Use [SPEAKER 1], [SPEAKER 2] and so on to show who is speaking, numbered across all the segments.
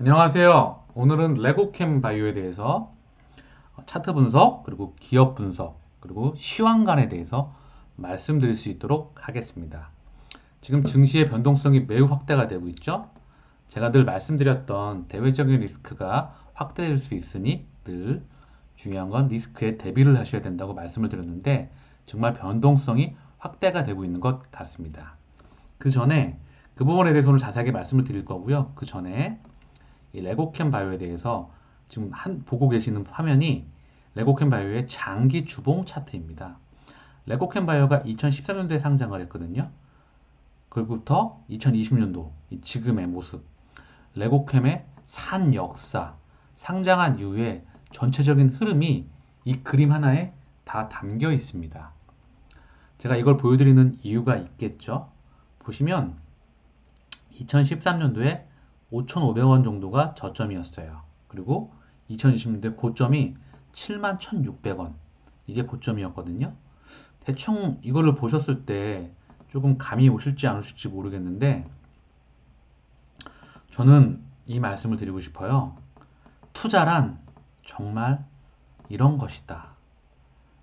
[SPEAKER 1] 안녕하세요. 오늘은 레고캠 바이오에 대해서 차트 분석, 그리고 기업 분석, 그리고 시황관에 대해서 말씀드릴 수 있도록 하겠습니다. 지금 증시의 변동성이 매우 확대가 되고 있죠. 제가 늘 말씀드렸던 대외적인 리스크가 확대될 수 있으니 늘 중요한 건 리스크에 대비를 하셔야 된다고 말씀을 드렸는데 정말 변동성이 확대가 되고 있는 것 같습니다. 그 전에 그 부분에 대해서 오늘 자세하게 말씀을 드릴 거고요. 그 전에 이 레고캠 바이오에 대해서 지금 한 보고 계시는 화면이 레고캠 바이오의 장기 주봉 차트입니다. 레고캠 바이오가 2013년도에 상장을 했거든요. 그로부터 2020년도 지금의 모습, 레고캠의 산 역사, 상장한 이후에 전체적인 흐름이 이 그림 하나에 다 담겨 있습니다. 제가 이걸 보여드리는 이유가 있겠죠. 보시면 2013년도에 5,500원 정도가 저점이었어요. 그리고 2020년도에 고점이 71,600원. 이게 고점이었거든요. 대충 이거를 보셨을 때 조금 감이 오실지 안 오실지 모르겠는데 저는 이 말씀을 드리고 싶어요. 투자란 정말 이런 것이다.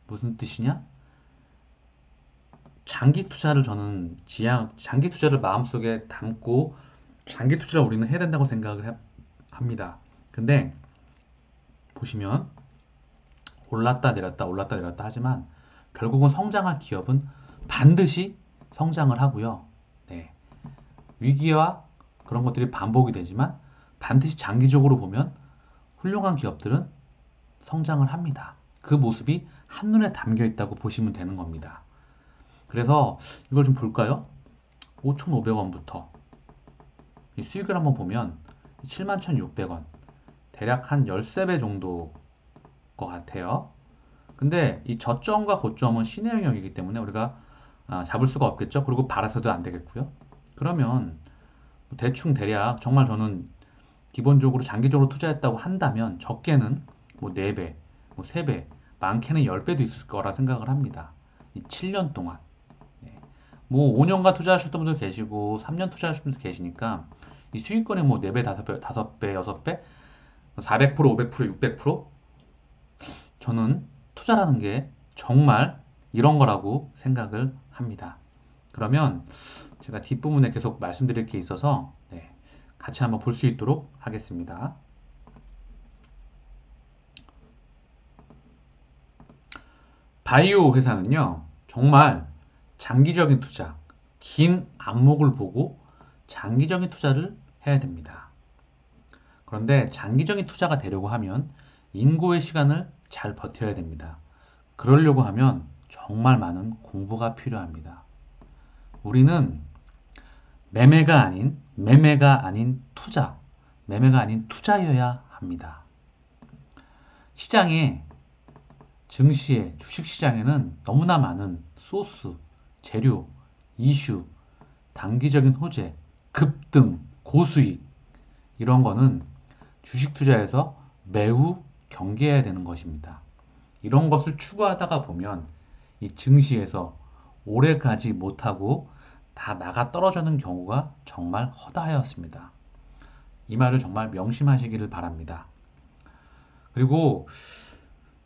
[SPEAKER 1] 무슨 뜻이냐? 장기 투자를 저는 지향, 장기 투자를 마음속에 담고 장기 투자를 우리는 해야 된다고 생각을 합니다. 근데 보시면 올랐다 내렸다 올랐다 내렸다 하지만 결국은 성장할 기업은 반드시 성장을 하고요. 네. 위기와 그런 것들이 반복이 되지만 반드시 장기적으로 보면 훌륭한 기업들은 성장을 합니다. 그 모습이 한눈에 담겨 있다고 보시면 되는 겁니다. 그래서 이걸 좀 볼까요? 5,500원부터 수익을 한번 보면 71,600원 대략 한 13배 정도 것 같아요. 근데 이 저점과 고점은 신의 영역이기 때문에 우리가 아, 잡을 수가 없겠죠. 그리고 바라서도 안 되겠고요. 그러면 뭐 대충 대략 정말 저는 기본적으로 장기적으로 투자했다고 한다면 적게는 뭐 4배, 뭐 3배, 많게는 10배도 있을 거라 생각을 합니다. 이 7년 동안. 네. 뭐 5년간 투자하셨던 분들 계시고 3년 투자하셨던 분들 계시니까 이 수익권이 뭐 4배, 5배, 5배, 6배, 400%, 500%, 600% 저는 투자라는 게 정말 이런 거라고 생각을 합니다. 그러면 제가 뒷부분에 계속 말씀드릴 게 있어서 네, 같이 한번 볼 수 있도록 하겠습니다. 바이오 회사는요, 정말 장기적인 투자, 긴 안목을 보고 장기적인 투자를 해야 됩니다. 그런데 장기적인 투자가 되려고 하면 인고의 시간을 잘 버텨야 됩니다. 그러려고 하면 정말 많은 공부가 필요합니다. 우리는 매매가 아닌 매매가 아닌 투자, 매매가 아닌 투자여야 합니다. 시장에 증시에 주식시장에는 너무나 많은 소스, 재료, 이슈, 단기적인 호재, 급등, 고수익 이런 거는 주식 투자에서 매우 경계해야 되는 것입니다. 이런 것을 추구하다가 보면 이 증시에서 오래 가지 못하고 다 나가 떨어지는 경우가 정말 허다하였습니다. 이 말을 정말 명심하시기를 바랍니다. 그리고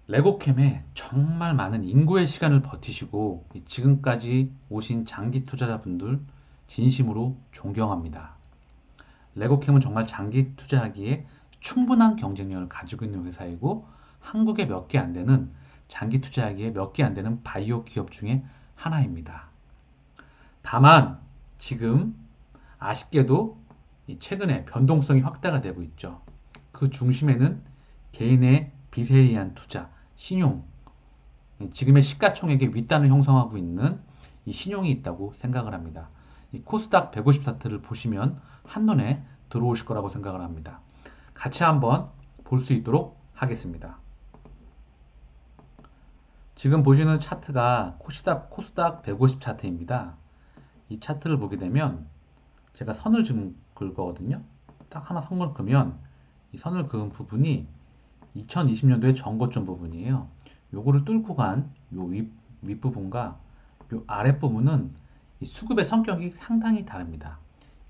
[SPEAKER 1] 레고캠에 정말 많은 인고의 시간을 버티시고 지금까지 오신 장기 투자자분들 진심으로 존경합니다. 레고캠은 정말 장기 투자하기에 충분한 경쟁력을 가지고 있는 회사이고 한국에 몇 개 안 되는 장기 투자하기에 몇 개 안 되는 바이오 기업 중에 하나입니다. 다만 지금 아쉽게도 최근에 변동성이 확대가 되고 있죠. 그 중심에는 개인의 빚에 의한 투자, 신용, 지금의 시가총액의 윗단을 형성하고 있는 이 신용이 있다고 생각을 합니다. 이 코스닥 150 차트를 보시면 한눈에 들어오실 거라고 생각을 합니다. 같이 한번 볼 수 있도록 하겠습니다. 지금 보시는 차트가 코스닥, 코스닥 150 차트입니다. 이 차트를 보게 되면 제가 선을 지금 긁 거거든요. 딱 하나 선을 그으면 이 선을 그은 부분이 2020년도의 전고점 부분이에요. 요거를 뚫고 간 요 윗부분과 요 아랫부분은 수급의 성격이 상당히 다릅니다.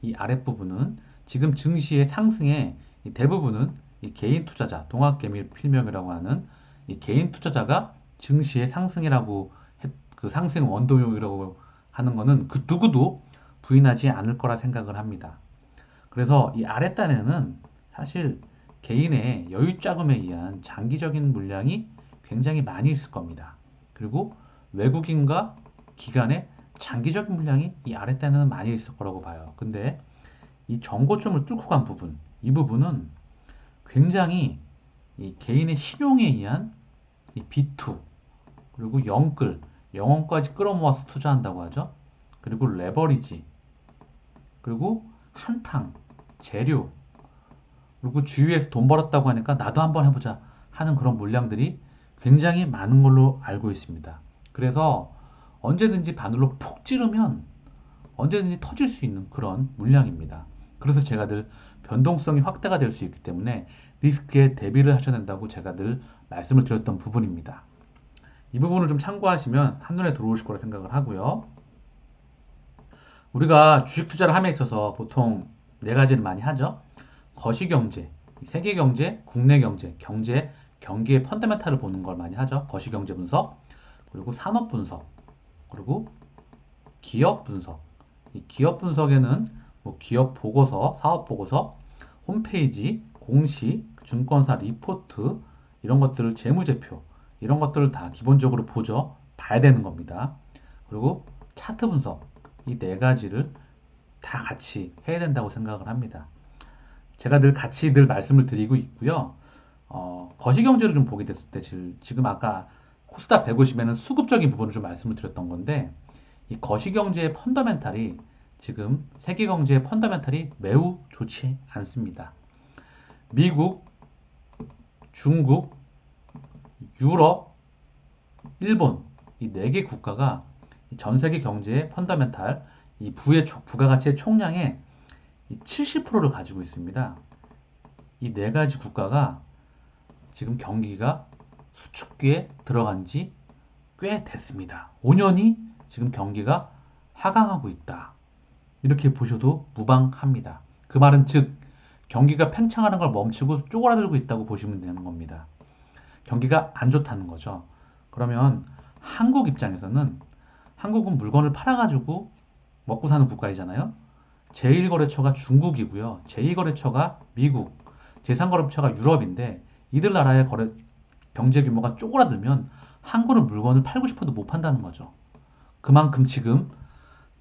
[SPEAKER 1] 이 아랫부분은 지금 증시의 상승에 이 대부분은 이 개인 투자자, 동학개미 필명이라고 하는 이 개인 투자자가 증시의 상승이라고 했- 그 상승 원동력이라고 하는 거는 그 누구도 부인하지 않을 거라 생각을 합니다. 그래서 이 아랫단에는 사실 개인의 여유 자금에 의한 장기적인 물량이 굉장히 많이 있을 겁니다. 그리고 외국인과 기관의 장기적인 물량이 이 아랫단에는 많이 있을 거라고 봐요. 근데 이 정고점을 뚫고 간 부분, 이 부분은 굉장히 이 개인의 신용에 의한 이 B2 그리고 영끌, 영혼까지 끌어모아서 투자한다고 하죠. 그리고 레버리지, 그리고 한탕, 재료, 그리고 주위에서 돈 벌었다고 하니까 나도 한번 해보자 하는 그런 물량들이 굉장히 많은 걸로 알고 있습니다. 그래서 언제든지 바늘로 푹 찌르면 언제든지 터질 수 있는 그런 물량입니다. 그래서 제가 늘 변동성이 확대가 될 수 있기 때문에 리스크에 대비를 하셔야 된다고 제가 늘 말씀을 드렸던 부분입니다. 이 부분을 좀 참고하시면 한눈에 들어오실 거라 생각을 하고요. 우리가 주식 투자를 함에 있어서 보통 네 가지를 많이 하죠. 거시경제, 세계경제, 국내 경제, 경제, 경기의 펀더멘탈을 보는 걸 많이 하죠. 거시경제 분석, 그리고 산업 분석, 그리고 기업 분석. 이 기업 분석에는 뭐 기업 보고서, 사업 보고서, 홈페이지, 공시, 증권사 리포트 이런 것들을 재무제표 이런 것들을 다 기본적으로 보죠. 봐야 되는 겁니다. 그리고 차트 분석 이 네 가지를 다 같이 해야 된다고 생각을 합니다. 제가 늘 같이 늘 말씀을 드리고 있고요. 어, 거시경제를 좀 보게 됐을 때 질- 지금 아까 코스닥 150에는 수급적인 부분을 좀 말씀을 드렸던 건데 이 거시경제의 펀더멘탈이 지금 세계 경제의 펀더멘탈이 매우 좋지 않습니다. 미국, 중국, 유럽, 일본 이 네 개 국가가 이전 세계 경제의 펀더멘탈 이 부의 초- 부가가치의 총량의 70%를 가지고 있습니다. 이 네 가지 국가가 지금 경기가 수축기에 들어간 지 꽤 됐습니다. 5년이 지금 경기가 하강하고 있다. 이렇게 보셔도 무방합니다. 그 말은 즉 경기가 팽창하는 걸 멈추고 쪼그라들고 있다고 보시면 되는 겁니다. 경기가 안 좋다는 거죠. 그러면 한국 입장에서는 한국은 물건을 팔아가지고 먹고 사는 국가이잖아요. 제1거래처가 중국이고요. 제2거래처가 미국, 제3거래처가 유럽인데 이들 나라의 거래 경제 규모가 쪼그라들면 한국은 물건을 팔고 싶어도 못 판다는 거죠. 그만큼 지금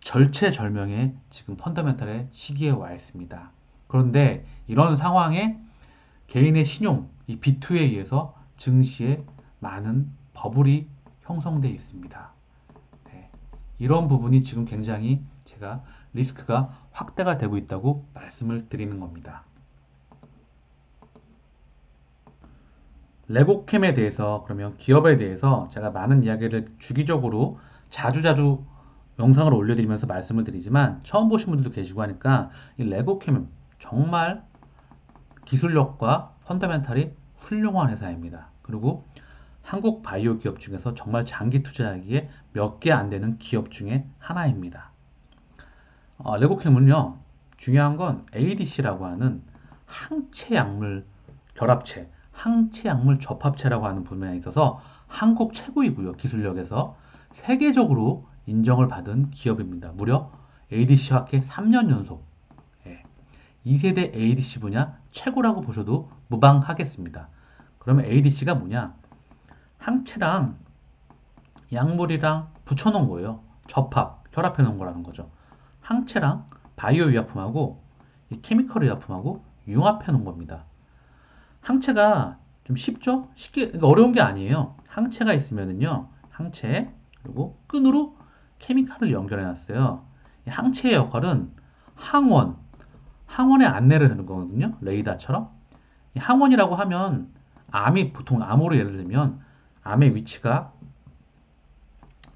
[SPEAKER 1] 절체절명의 지금 펀더멘탈의 시기에 와 있습니다. 그런데 이런 상황에 개인의 신용, 이 B2에 의해서 증시에 많은 버블이 형성되어 있습니다. 네, 이런 부분이 지금 굉장히 제가 리스크가 확대가 되고 있다고 말씀을 드리는 겁니다. 레고캠에 대해서 그러면 기업에 대해서 제가 많은 이야기를 주기적으로 자주자주 영상을 올려드리면서 말씀을 드리지만 처음 보신 분들도 계시고 하니까 이 레고캠은 정말 기술력과 펀더멘탈이 훌륭한 회사입니다. 그리고 한국 바이오 기업 중에서 정말 장기 투자하기에 몇 개 안 되는 기업 중에 하나입니다. 어, 레고캠은요, 중요한 건 ADC라고 하는 항체 약물 결합체, 항체 약물 접합체라고 하는 분야에 있어서 한국 최고이고요, 기술력에서 세계적으로 인정을 받은 기업입니다. 무려 ADC 학회 3년 연속. 예. 2세대 ADC 분야 최고라고 보셔도 무방하겠습니다. 그러면 ADC가 뭐냐? 항체랑 약물이랑 붙여놓은 거예요. 접합, 협합해 놓은 거라는 거죠. 항체랑 바이오 의약품하고 이 케미컬 의약품하고 융합해 놓은 겁니다. 항체가 좀 쉽죠? 쉽게 그러니까 어려운 게 아니에요. 항체가 있으면은요, 항체 그리고 끈으로 케미칼을 연결해 놨어요. 이 항체의 역할은 항원, 항원에 안내를 하는 거거든요. 레이더처럼. 이 항원이라고 하면 암이 보통 암으로 예를 들면 암의 위치가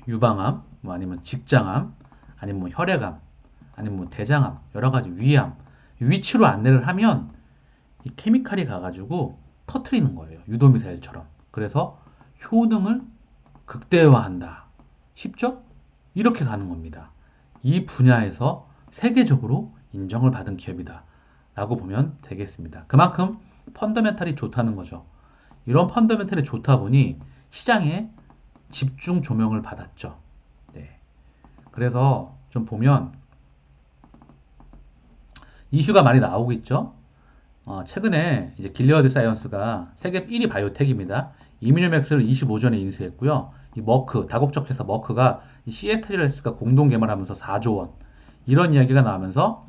[SPEAKER 1] 유방암, 뭐 아니면 직장암, 아니면 뭐 혈액암, 아니면 뭐 대장암, 여러 가지 위암 위치로 안내를 하면 이 케미칼이 가가지고 터트리는 거예요. 유도미사일처럼. 그래서 효능을 극대화한다. 쉽죠? 이렇게 가는 겁니다. 이 분야에서 세계적으로 인정을 받은 기업이다. 라고 보면 되겠습니다. 그만큼 펀더멘탈이 좋다는 거죠. 이런 펀더멘탈이 좋다 보니 시장에 집중 조명을 받았죠. 네. 그래서 좀 보면 이슈가 많이 나오고 있죠. 어, 최근에 이제 길리어드 사이언스가 세계 1위 바이오텍입니다. 이뮤노맥스를 25전에 인수했고요. 이 머크, 다국적 회사 머크가 이 시애틀레스가 공동 개발하면서 4조 원 이런 이야기가 나오면서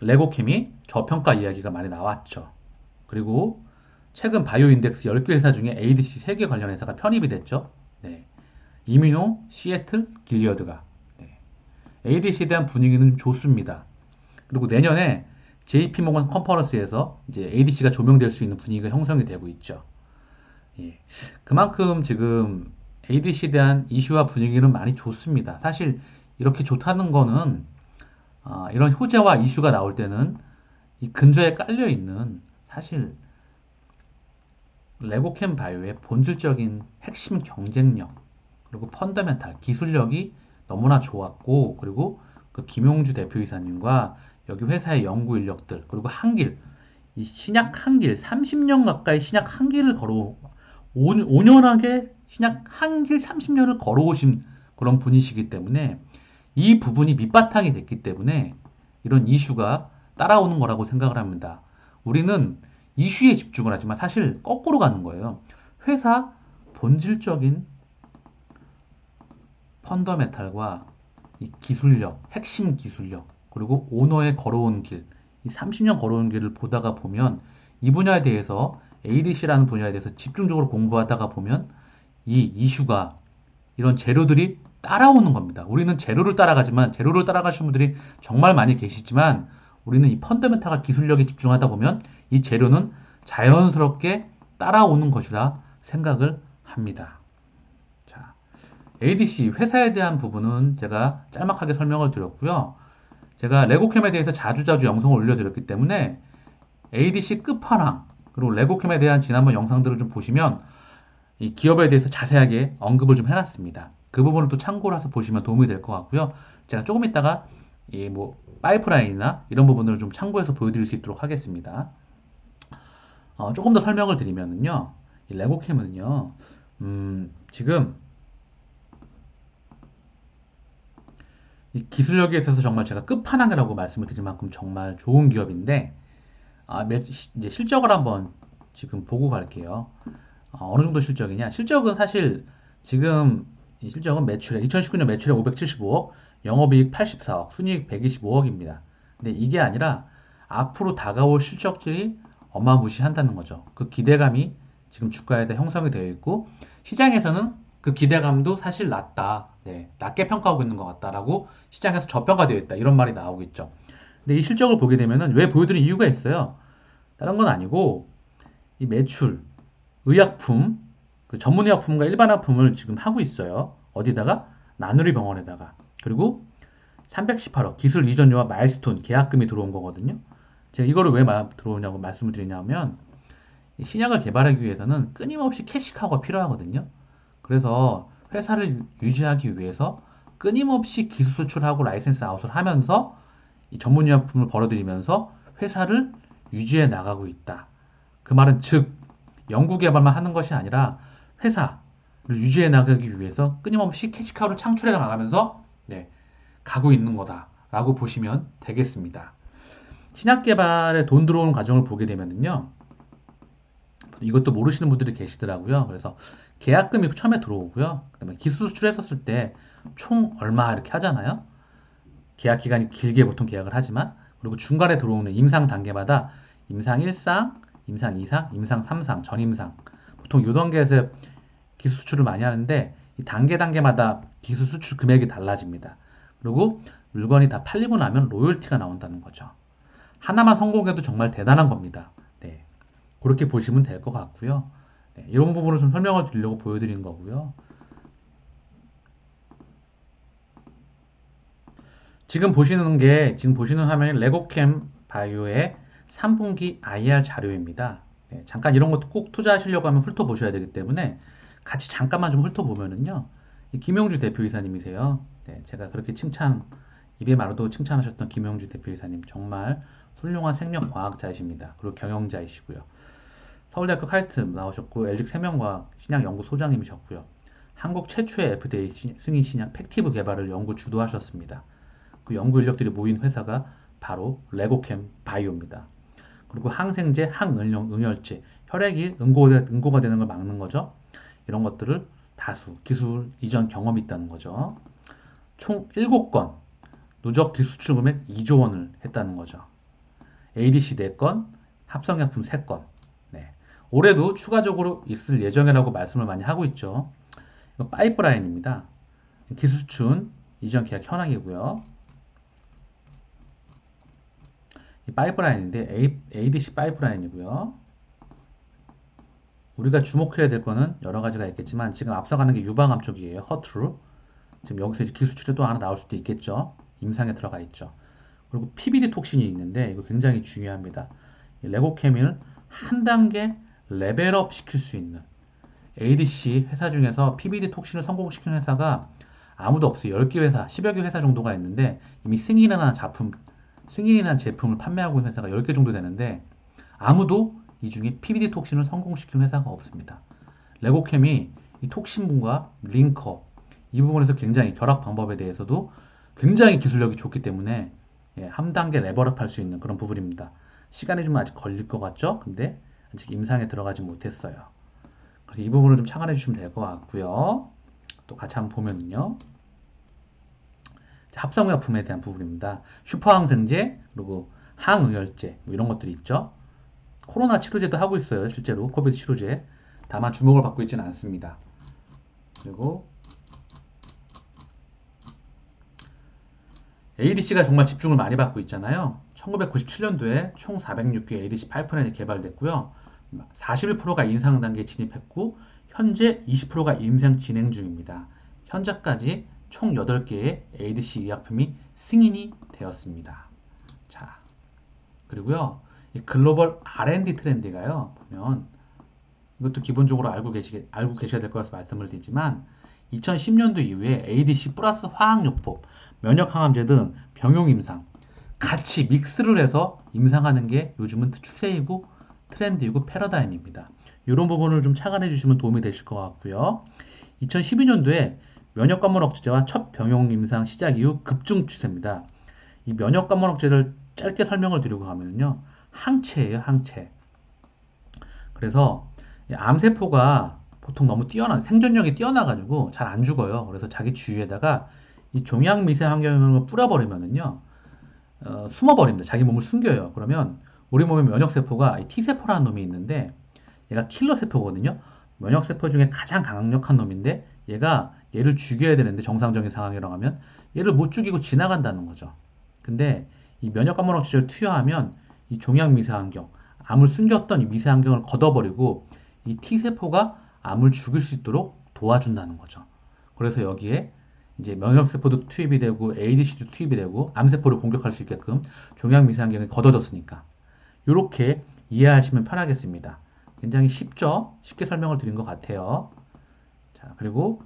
[SPEAKER 1] 레고캠이 저평가 이야기가 많이 나왔죠. 그리고 최근 바이오 인덱스 10개 회사 중에 ADC 3개 관련 회사가 편입이 됐죠. 네. 이뮤노, 시애틀, 길리어드가. 네. ADC에 대한 분위기는 좋습니다. 그리고 내년에 JP 모건 컨퍼런스에서 이제 ADC가 조명될 수 있는 분위기가 형성이 되고 있죠. 예. 그만큼 지금 ADC에 대한 이슈와 분위기는 많이 좋습니다. 사실 이렇게 좋다는 거는 어, 이런 호재와 이슈가 나올 때는 이 근저에 깔려 있는 사실 레고캠 바이오의 본질적인 핵심 경쟁력 그리고 펀더멘탈 기술력이 너무나 좋았고 그리고 그 김용주 대표이사님과 여기 회사의 연구 인력들 그리고 한길 이 신약 한길 30년 가까이 신약 한길을 걸어 5, 년하게 신약 한길 30년을 걸어오신 그런 분이시기 때문에 이 부분이 밑바탕이 됐기 때문에 이런 이슈가 따라오는 거라고 생각을 합니다. 우리는 이슈에 집중을 하지만 사실 거꾸로 가는 거예요. 회사 본질적인 펀더메탈과 이 기술력, 핵심 기술력, 그리고 오너의 걸어온 길, 이 30년 걸어온 길을 보다가 보면 이 분야에 대해서 ADC라는 분야에 대해서 집중적으로 공부하다가 보면 이 이슈가 이런 재료들이 따라오는 겁니다. 우리는 재료를 따라가지만 재료를 따라가시는 분들이 정말 많이 계시지만 우리는 이 펀더멘탈과 기술력에 집중하다 보면 이 재료는 자연스럽게 따라오는 것이라 생각을 합니다. 자, ADC 회사에 대한 부분은 제가 짤막하게 설명을 드렸고요. 제가 레고캠에 대해서 자주자주 영상을 올려드렸기 때문에 ADC 끝판왕 그리고 레고캠에 대한 지난번 영상들을 좀 보시면 이 기업에 대해서 자세하게 언급을 좀 해놨습니다. 그 부분을 또 참고를 해서 보시면 도움이 될 것 같고요. 제가 조금 이따가 이 뭐 파이프라인이나 이런 부분들을 좀 참고해서 보여드릴 수 있도록 하겠습니다. 어, 조금 더 설명을 드리면은요, 이 레고캠은요, 음, 지금 이 기술력에 있어서 정말 제가 끝판왕이라고 말씀을 드릴 만큼 정말 좋은 기업인데, 아, 매, 이제 실적을 한번 지금 보고 갈게요. 어, 어느 정도 실적이냐? 실적은 사실 지금 이 실적은 매출액 2019년 매출액 575억, 영업이익 84억, 순이익 125억입니다. 근데 이게 아니라 앞으로 다가올 실적들이 어마무시한다는 거죠. 그 기대감이 지금 주가에 다 형성이 되어 있고 시장에서는 그 기대감도 사실 낮다. 네, 낮게 평가하고 있는 것 같다라고 시장에서 저평가되어 있다. 이런 말이 나오고 있죠. 근데 이 실적을 보게 되면은 왜 보여드린 이유가 있어요. 다른 건 아니고 이 매출, 의약품, 그 전문 의약품과 일반 의약품을 지금 하고 있어요. 어디다가? 나누리 병원에다가. 그리고 318억 기술 이전료와 마일스톤 계약금이 들어온 거거든요. 제가 이거를 왜 들어오냐고 말씀을 드리냐면 신약을 개발하기 위해서는 끊임없이 캐시카우가 필요하거든요. 그래서 회사를 유지하기 위해서 끊임없이 기술 수출하고 라이센스 아웃을 하면서 이 전문 의약품을 벌어들이면서 회사를 유지해 나가고 있다. 그 말은 즉 연구 개발만 하는 것이 아니라 회사를 유지해 나가기 위해서 끊임없이 캐시카우를 창출해 나가면서 네, 가고 있는 거다라고 보시면 되겠습니다. 신약 개발에 돈 들어오는 과정을 보게 되면요. 이것도 모르시는 분들이 계시더라고요. 그래서 계약금이 처음에 들어오고요. 그다음에 기술 수출했었을 때 총 얼마 이렇게 하잖아요. 계약 기간이 길게 보통 계약을 하지만 그리고 중간에 들어오는 임상 단계마다 임상 1상, 임상 2상, 임상 3상, 전임상 보통 이 단계에서 기술 수출을 많이 하는데 이 단계 단계마다 기술 수출 금액이 달라집니다. 그리고 물건이 다 팔리고 나면 로열티가 나온다는 거죠. 하나만 성공해도 정말 대단한 겁니다. 네. 그렇게 보시면 될 것 같고요. 네. 이런 부분을 좀 설명을 드리려고 보여드린 거고요. 지금 보시는 게 지금 보시는 화면이 레고캠 바이오의 3분기 IR 자료입니다. 네, 잠깐 이런 것도 꼭 투자하시려고 하면 훑어보셔야 되기 때문에 같이 잠깐만 좀 훑어보면은요. 김용주 대표이사님이세요. 네, 제가 그렇게 칭찬, 입에 말로도 칭찬하셨던 김용주 대표이사님 정말 훌륭한 생명과학자이십니다. 그리고 경영자이시고요. 서울대학교 카이스트 나오셨고 LG 생명과학 신약 연구 소장님이셨고요. 한국 최초의 FDA 승인 신약 팩티브 개발을 연구 주도하셨습니다. 그 연구 인력들이 모인 회사가 바로 레고캠 바이오입니다. 그리고 항생제, 항응열제, 혈액이 응고가, 응고가 되는 걸 막는 거죠. 이런 것들을 다수 기술 이전 경험이 있다는 거죠. 총 7건, 누적 기수출 금액 2조 원을 했다는 거죠. ADC 4건, 합성약품 3건. 네. 올해도 추가적으로 있을 예정이라고 말씀을 많이 하고 있죠. 이거 파이프라인입니다. 기수춘 이전 계약 현황이고요. 이 파이프라인인데 ADC 파이프라인이고요. 우리가 주목해야 될 거는 여러 가지가 있겠지만 지금 앞서가는 게 유방암 쪽이에요. 허트루. 지금 여기서 기수출이 또 하나 나올 수도 있겠죠. 임상에 들어가 있죠. 그리고 PBD 톡신이 있는데 이거 굉장히 중요합니다. 레고케민을 한 단계 레벨업 시킬 수 있는 ADC 회사 중에서 PBD 톡신을 성공시키는 회사가 아무도 없어요. 10개 회사, 10여 개 회사 정도가 있는데 이미 승인이 난 작품, 승인이 난 제품을 판매하고 있는 회사가 10개 정도 되는데 아무도 이 중에 PBD 톡신을 성공시킨 회사가 없습니다. 레고캠이 이 톡신분과 링커 이 부분에서 굉장히 결합 방법에 대해서도 굉장히 기술력이 좋기 때문에 예, 한 단계 레벨업 할 수 있는 그런 부분입니다. 시간이 좀 아직 걸릴 것 같죠? 근데 아직 임상에 들어가지 못했어요. 그래서 이 부분을 좀 참관해 주시면 될 것 같고요. 또 같이 한번 보면요. 합성약품에 대한 부분입니다. 슈퍼항생제, 그리고 항의열제, 뭐 이런 것들이 있죠. 코로나 치료제도 하고 있어요. 실제로 코비드 치료제. 다만 주목을 받고 있지는 않습니다. 그리고 ADC가 정말 집중을 많이 받고 있잖아요. 1997년도에 총 406개 ADC 파이프라인이 개발됐고요. 41%가 임상 단계에 진입했고 현재 20%가 임상 진행 중입니다. 현재까지 총 8개의 ADC 의약품이 승인이 되었습니다. 자, 그리고요. 글로벌 R&D 트렌드가요. 보면 이것도 기본적으로 알고 계시 알고 계셔야 될 것같아서 말씀을 드리지만 2010년도 이후에 ADC 플러스 화학요법, 면역항암제 등 병용 임상 같이 믹스를 해서 임상하는 게 요즘은 추세이고 트렌드이고 패러다임입니다. 이런 부분을 좀 착안해 주시면 도움이 되실 것 같고요. 2012년도에 면역 관문 억제제와 첫 병용 임상 시작 이후 급증 추세입니다. 이 면역 관문 억제를 짧게 설명을 드리고 가면요. 항체예요, 항체. 그래서 암세포가 보통 너무 뛰어나 생존력이 뛰어나 가지고 잘 안 죽어요. 그래서 자기 주위에다가 이 종양 미세 환경을 뿌려버리면은요, 어, 숨어버립니다. 자기 몸을 숨겨요. 그러면 우리 몸에 면역 세포가 T세포라는 놈이 있는데 얘가 킬러 세포거든요. 면역 세포 중에 가장 강력한 놈인데 얘가 얘를 죽여야 되는데 정상적인 상황이라고 하면 얘를 못 죽이고 지나간다는 거죠. 근데 이 면역감염학치를 투여하면 이 종양 미세환경, 암을 숨겼던 이 미세환경을 걷어버리고 이 T세포가 암을 죽일 수 있도록 도와준다는 거죠. 그래서 여기에 이제 면역세포도 투입이 되고 ADC도 투입이 되고 암세포를 공격할 수 있게끔 종양 미세환경이 걷어졌으니까 이렇게 이해하시면 편하겠습니다. 굉장히 쉽죠? 쉽게 설명을 드린 것 같아요. 자, 그리고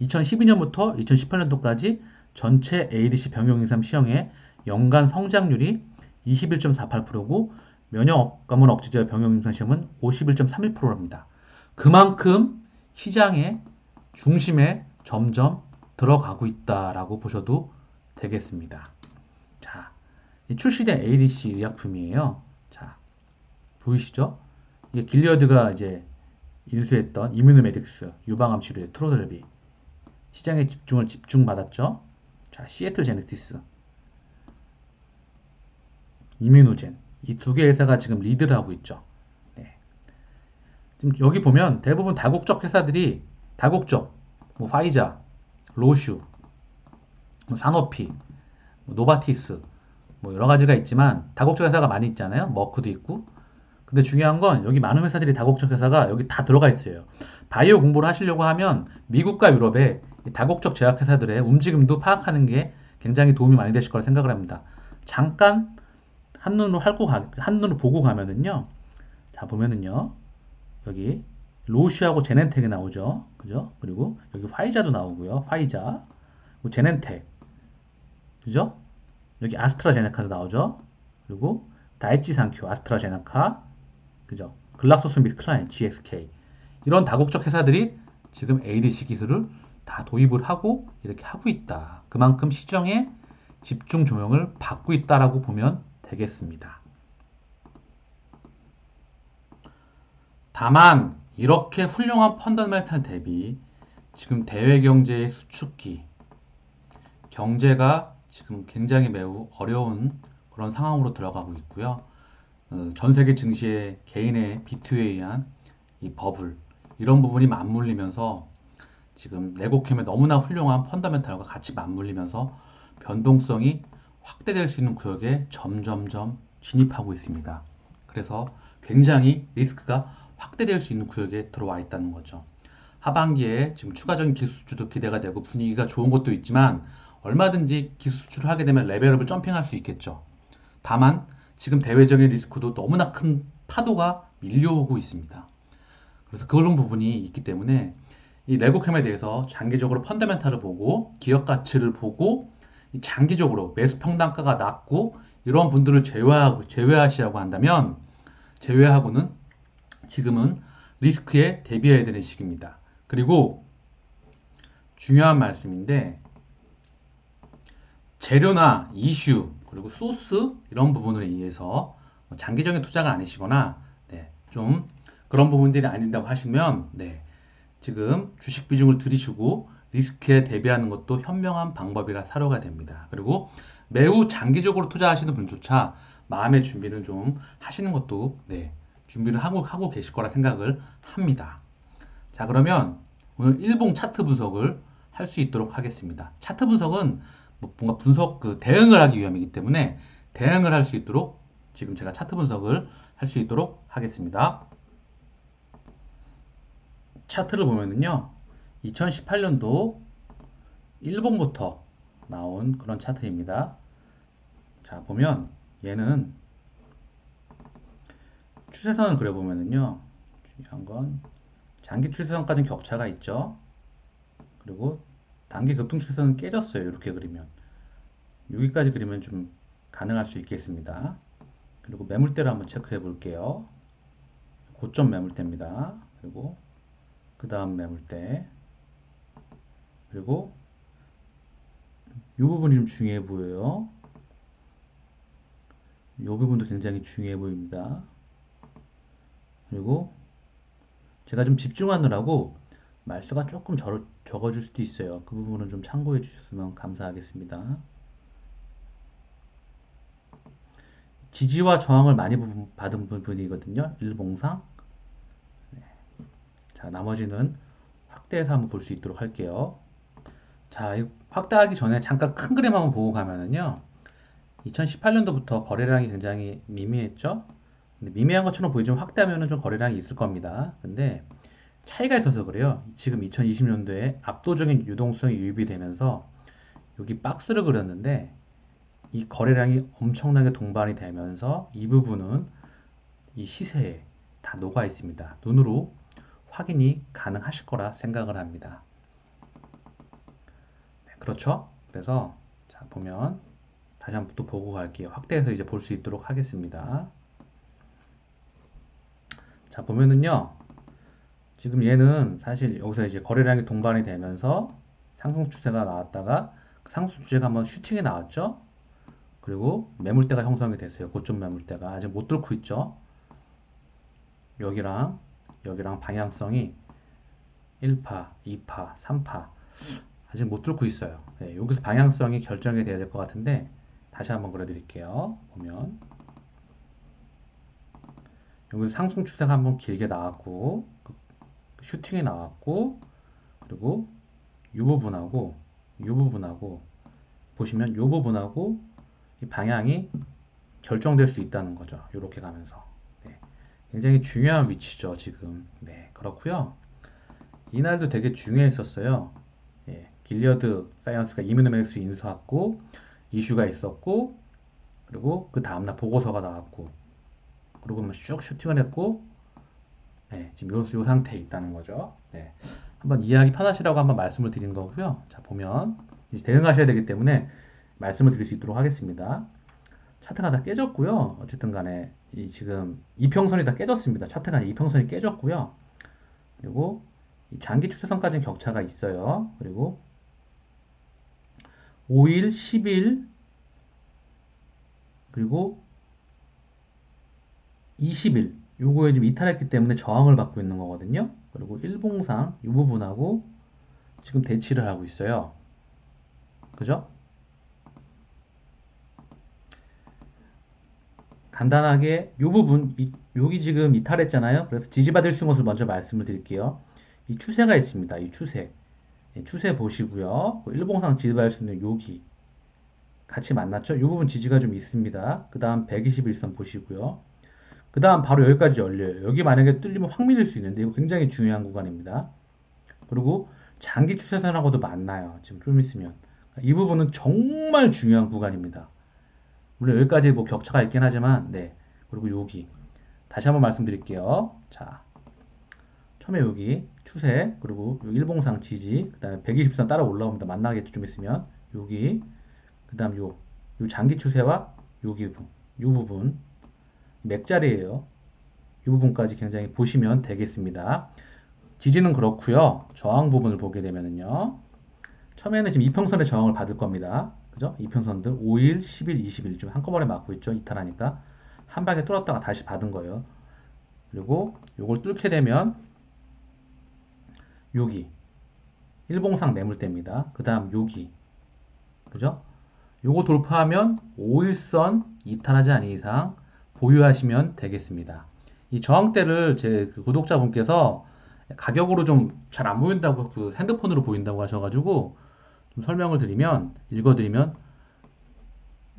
[SPEAKER 1] 2012년부터 2018년도까지 전체 ADC 병용인삼 시형의 연간 성장률이 21.48%고 면역 감염 억제제 병용임상 시험은 51.31%입니다. 그만큼 시장의 중심에 점점 들어가고 있다라고 보셔도 되겠습니다. 자, 출시된 ADC 의약품이에요. 자, 보이시죠? 이게 길리어드가 이제 인수했던 이뮤노메딕스 유방암 치료의 트로델비 시장의 집중을 집중받았죠. 자, 시애틀 제네티스 이뮤노젠 이 두 개 회사가 지금 리드를 하고 있죠. 네. 지금 여기 보면 대부분 다국적 회사들이 다국적 뭐 파이자, 로슈, 뭐 산오피, 뭐 노바티스 뭐 여러 가지가 있지만 다국적 회사가 많이 있잖아요. 머크도 있고 근데 중요한 건 여기 많은 회사들이 다국적 회사가 여기 다 들어가 있어요. 바이오 공부를 하시려고 하면 미국과 유럽의 다국적 제약 회사들의 움직임도 파악하는 게 굉장히 도움이 많이 되실 거라 생각을 합니다. 잠깐 한눈으로 할고 가, 한눈으로 보고 가면은요. 자, 보면은요. 여기 로시하고 제넨텍이 나오죠. 그죠? 그리고 여기 화이자도 나오고요. 화이자. 제넨텍. 그죠? 여기 아스트라제네카도 나오죠. 그리고 다이치 산큐, 아스트라제네카, 그죠? 글락소스미스클라인, GSK 이런 다국적 회사들이 지금 ADC 기술을 다 도입을 하고 이렇게 하고 있다. 그만큼 시장에 집중 조명을 받고 있다라고 보면 되겠습니다. 다만 이렇게 훌륭한 펀더멘탈 대비 지금 대외 경제의 수축기 경제가 지금 굉장히 매우 어려운 그런 상황으로 들어가고 있고요. 어, 전 세계 증시의 개인의 비투에 의한 이 버블 이런 부분이 맞물리면서 지금 레고캠의 너무나 훌륭한 펀더멘탈과 같이 맞물리면서 변동성이 확대될 수 있는 구역에 점점점 진입하고 있습니다. 그래서 굉장히 리스크가 확대될 수 있는 구역에 들어와 있다는 거죠. 하반기에 지금 추가적인 기술 수주도 기대가 되고 분위기가 좋은 것도 있지만 얼마든지 수출을 하게 되면 레벨업을 점핑할 수 있겠죠. 다만 지금 대외적인 리스크도 너무나 큰 파도가 밀려오고 있습니다. 그래서 그런 부분이 있기 때문에 이 레고캠에 대해서 장기적으로 펀더멘탈을 보고 기업 가치를 보고 장기적으로 매수 평단가가 낮고 이런 분들을 제외하고 제외하시라고 한다면 제외하고는 지금은 리스크에 대비해야 되는 시기입니다. 그리고 중요한 말씀인데 재료나 이슈 그리고 소스 이런 부분을 의해서 장기적인 투자가 아니시거나 네, 좀 그런 부분들이 아닌다고 하시면 네, 지금 주식 비중을 들이시고 리스크에 대비하는 것도 현명한 방법이라 사료가 됩니다. 그리고 매우 장기적으로 투자하시는 분조차 마음의 준비는 좀 하시는 것도 네, 준비를 하고, 하고 계실 거라 생각을 합니다. 자, 그러면 오늘 일봉 차트 분석을 할 수 있도록 하겠습니다. 차트 분석은 뭐 뭔가 분석, 그 대응을 하기 위함이기 때문에 대응을 할 수 있도록 지금 제가 차트 분석을 할 수 있도록 하겠습니다. 차트를 보면은요, 2018년도 일봉부터 나온 그런 차트입니다. 자, 보면 얘는 추세선을 그려보면은요, 중요한 건 장기 추세선까지는 격차가 있죠. 그리고 단기 급등 추세선은 깨졌어요. 이렇게 그리면. 여기까지 그리면 좀 가능할 수 있겠습니다. 그리고 매물대를 한번 체크해 볼게요. 고점 매물대입니다. 그리고 그 다음 매물대 그리고 이 부분이 좀 중요해 보여요. 이 부분도 굉장히 중요해 보입니다. 그리고 제가 좀 집중하느라고 말수가 조금 절, 적어질 수도 있어요. 그 부분은 좀 참고해 주셨으면 감사하겠습니다. 지지와 저항을 많이 받은 부분이거든요. 일봉상. 네. 자, 나머지는 확대해서 한번 볼 수 있도록 할게요. 자, 확대하기 전에 잠깐 큰 그림 한번 보고 가면은요. 2018년도부터 거래량이 굉장히 미미했죠. 근데 미미한 것처럼 보이지만 확대하면 좀 거래량이 있을 겁니다. 근데 차이가 있어서 그래요. 지금 2020년도에 압도적인 유동성이 유입이 되면서 여기 박스를 그렸는데 이 거래량이 엄청나게 동반이 되면서 이 부분은 이 시세에 다 녹아 있습니다. 눈으로 확인이 가능하실 거라 생각을 합니다. 네, 그렇죠? 그래서 자 보면 다시 한번 또 보고 갈게요. 확대해서 이제 볼 수 있도록 하겠습니다. 자 보면은요 지금 얘는 사실 여기서 이제 거래량이 동반이 되면서 상승 추세가 나왔다가 상승 추세가 한번 슈팅이 나왔죠 그리고 매물대가 형성이 됐어요 고점 매물대가 아직 못 뚫고 있죠 여기랑 여기랑 방향성이 1파 2파 3파 아직 못 뚫고 있어요 네, 여기서 방향성이 결정이 돼야 될 것 같은데 다시 한번 그려 드릴게요 보면 여기 상승 추세가 한번 길게 나왔고 그 슈팅이 나왔고 그리고 이 부분하고 이 부분하고 보시면 이 부분하고 이 방향이 결정될 수 있다는 거죠. 이렇게 가면서 네. 굉장히 중요한 위치죠. 지금 네 그렇고요. 이날도 되게 중요했었어요. 예, 길리어드 사이언스가 이뮤노맥스 인수했고 이슈가 있었고 그리고 그 다음날 보고서가 나왔고 그리고 뭐쭉 슈팅을 했고 네, 지금 요, 요 상태에 있다는 거죠. 네. 한번 이해하기 편하시라고 한번 말씀을 드린 거고요. 자 보면 이제 대응하셔야 되기 때문에 말씀을 드릴 수 있도록 하겠습니다. 차트가 다 깨졌고요. 어쨌든 간에 이 지금 이평선이 다 깨졌습니다. 차트가 이평선이 깨졌고요. 그리고 이 장기 추세선까지는 격차가 있어요. 그리고 5일, 10일, 그리고 20일 요거에 지금 이탈했기 때문에 저항을 받고 있는 거거든요. 그리고 일봉상 이 부분하고 지금 대치를 하고 있어요. 그죠? 간단하게 이 부분 이, 여기 지금 이탈했잖아요. 그래서 지지받을 수 있는 것을 먼저 말씀을 드릴게요. 이 추세가 있습니다. 이 추세. 예, 추세 보시고요. 그 일봉상 지지받을 수 있는 여기 같이 만났죠? 이 부분 지지가 좀 있습니다. 그 다음 121선 보시고요. 그 다음 바로 여기까지 열려요. 여기 만약에 뚫리면 확 밀릴 수 있는데 이거 굉장히 중요한 구간입니다. 그리고 장기 추세선하고도 만나요. 지금 좀 있으면. 이 부분은 정말 중요한 구간입니다. 물론 여기까지 뭐 격차가 있긴 하지만 네. 그리고 여기 다시 한번 말씀드릴게요. 자. 처음에 여기 추세 그리고 일봉상 지지 그 다음에 120선 따라 올라옵니다. 만나겠죠. 좀 있으면 여기 그 다음 요, 요 장기 추세와 여기 부분, 요 부분 맥자리예요. 이 부분까지 굉장히 보시면 되겠습니다. 지지는 그렇고요. 저항 부분을 보게 되면은요. 처음에는 지금 이평선의 저항을 받을 겁니다. 그죠? 이평선들 5일, 10일, 20일 좀 한꺼번에 맞고 있죠. 이탈하니까 한 방에 뚫었다가 다시 받은 거예요. 그리고 요걸 뚫게 되면 여기 일봉상 매물대입니다. 그 다음 여기 그죠? 요거 돌파하면 5일선 이탈하지 않은 이상 보유하시면 되겠습니다. 이 저항대를 제 그 구독자분께서 가격으로 좀 잘 안 보인다고 그 핸드폰으로 보인다고 하셔가지고 좀 설명을 드리면 읽어드리면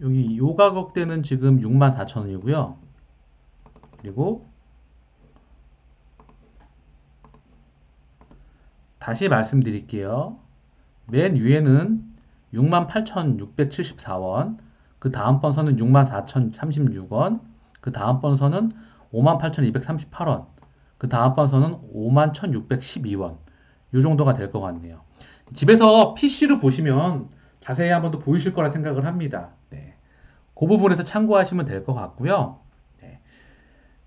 [SPEAKER 1] 여기 요 가격대는 지금 64,000원이고요. 그리고 다시 말씀드릴게요. 맨 위에는 68,674원, 그 다음번 선은 64,036원, 그 다음번 선은 58,238원, 그 다음번 선은 51,612원. 요 정도가 될 것 같네요. 집에서 PC를 보시면 자세히 한번 더 보이실 거라 생각을 합니다. 네. 그 부분에서 참고하시면 될 것 같고요. 네.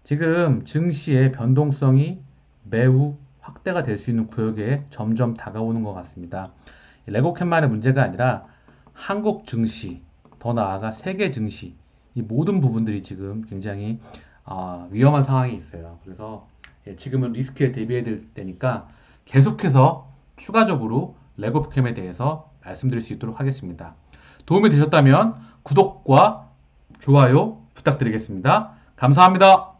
[SPEAKER 1] 지금 증시의 변동성이 매우 확대가 될 수 있는 구역에 점점 다가오는 것 같습니다. 레고캔만의 문제가 아니라 한국 증시, 더 나아가 세계 증시, 이 모든 부분들이 지금 굉장히 어, 위험한 상황이 있어요. 그래서 예, 지금은 리스크에 대비해야 될 때니까 계속해서 추가적으로 레고캠에 대해서 말씀드릴 수 있도록 하겠습니다. 도움이 되셨다면 구독과 좋아요 부탁드리겠습니다. 감사합니다.